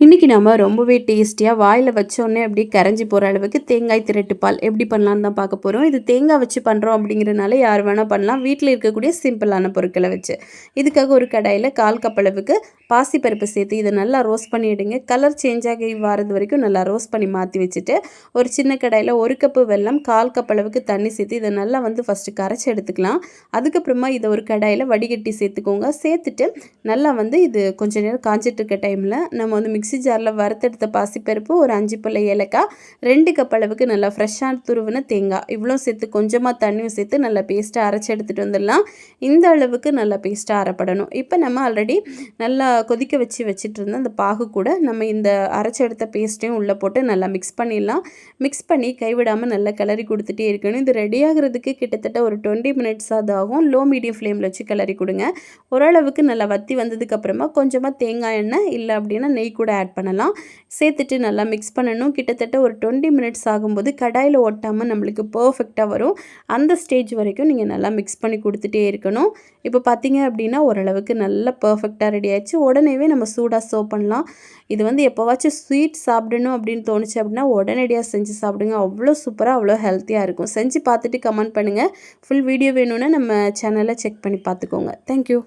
இன்றைக்கி நம்ம ரொம்பவே டேஸ்டியாக வாயில் வச்சோடனே அப்படியே கரைஞ்சி போகிற அளவுக்கு தேங்காய் திரட்டு பால் எப்படி பண்ணலான்னு தான் பார்க்க போகிறோம் இது தேங்காய் வச்சு பண்ணுறோம் அப்படிங்கிறனால யார் வேணால் பண்ணலாம். வீட்டில் இருக்கக்கூடிய சிம்பிளான பொருட்களை வச்சு. இதுக்காக ஒரு கடாயில் கால் கப் அளவுக்கு பாசிப்பருப்பு சேர்த்து இதை நல்லா ரோஸ்ட் பண்ணிவிடுங்க கலர் சேஞ்ச் ஆகி வரது வரைக்கும் நல்லா ரோஸ்ட் பண்ணி மாற்றி வச்சுட்டு ஒரு சின்ன கடாயில் ஒரு கப்பு வெல்லம் கால் கப் அளவுக்கு தண்ணி சேர்த்து இதை நல்லா வந்து ஃபஸ்ட்டு கரைச்சி எடுத்துக்கலாம். அதுக்கப்புறமா இதை ஒரு கடாயில் வடிகட்டி சேர்த்துக்கோங்க. சேர்த்துட்டு நல்லா வந்து இது கொஞ்சம் நேரம் காஞ்சிட்டு இருக்க டைமில் நம்ம வந்து மிக்சி ஜாரில் வறுத்தெடுத்த பாசிப்பருப்பு ஒரு அஞ்சு பல்ல ஏலக்காய் ரெண்டு கப் அளவுக்கு நல்லா ஃப்ரெஷ்ஷான துருவின தேங்காய் இவ்வளோ சேர்த்து கொஞ்சமாக தண்ணியும் சேர்த்து நல்லா பேஸ்ட்டாக அரைச்சி எடுத்துகிட்டு வந்துடலாம். இந்த அளவுக்கு நல்லா பேஸ்ட்டாக அரைப்படணும். இப்போ நம்ம ஆல்ரெடி நல்லா கொதிக்க வச்சு வச்சுட்டு இருந்த அந்த பாகு கூட நம்ம இந்த அரைச்சி எடுத்த பேஸ்ட்டையும் உள்ளே போட்டு நல்லா மிக்ஸ் பண்ணிடலாம். மிக்ஸ் பண்ணி கைவிடாமல் நல்லா கிளறி கொடுத்துட்டே இருக்கணும். இது ரெடி ஆகிறதுக்கு கிட்டத்தட்ட ஒரு டுவெண்ட்டி மினிட்ஸ் அது ஆகும். லோ மீடியம் ஃப்ளேமில் வச்சு கிளறி கொடுங்க. ஓரளவுக்கு நல்லா வத்தி வந்ததுக்கப்புறமா கொஞ்சமாக தேங்காய் எண்ணெய் இல்லை அப்படின்னா நெய் கூட ஆட் பண்ணலாம். சேர்த்துட்டு நல்லா மிக்ஸ் பண்ணணும். கிட்டத்தட்ட ஒரு டுவெண்ட்டி மினிட்ஸ் ஆகும்போது கடாயில் ஒட்டாமல் நம்மளுக்கு பர்ஃபெக்டாக வரும். அந்த ஸ்டேஜ் வரைக்கும் நீங்கள் நல்லா மிக்ஸ் பண்ணி கொடுத்துட்டே இருக்கணும். இப்போ பார்த்தீங்க அப்படின்னா ஓரளவுக்கு நல்லா பர்ஃபெக்டாக ரெடி ஆயிடுச்சு. உடனேவே நம்ம சூடாக சர்வ் பண்ணலாம். இது வந்து எப்போவாச்சும் ஸ்வீட் சாப்பிடணும் அப்படின்னு தோணுச்சு அப்படின்னா உடனடியாக செஞ்சு சாப்பிடுங்க. அவ்வளோ சூப்பராக அவ்வளோ ஹெல்த்தியாக இருக்கும். செஞ்சு பார்த்துட்டு கமெண்ட் பண்ணுங்கள் ஃபுல் வீடியோ வேணும்னா நம்ம சேனலை செக் பண்ணி பார்த்துக்கோங்க. தேங்க்யூ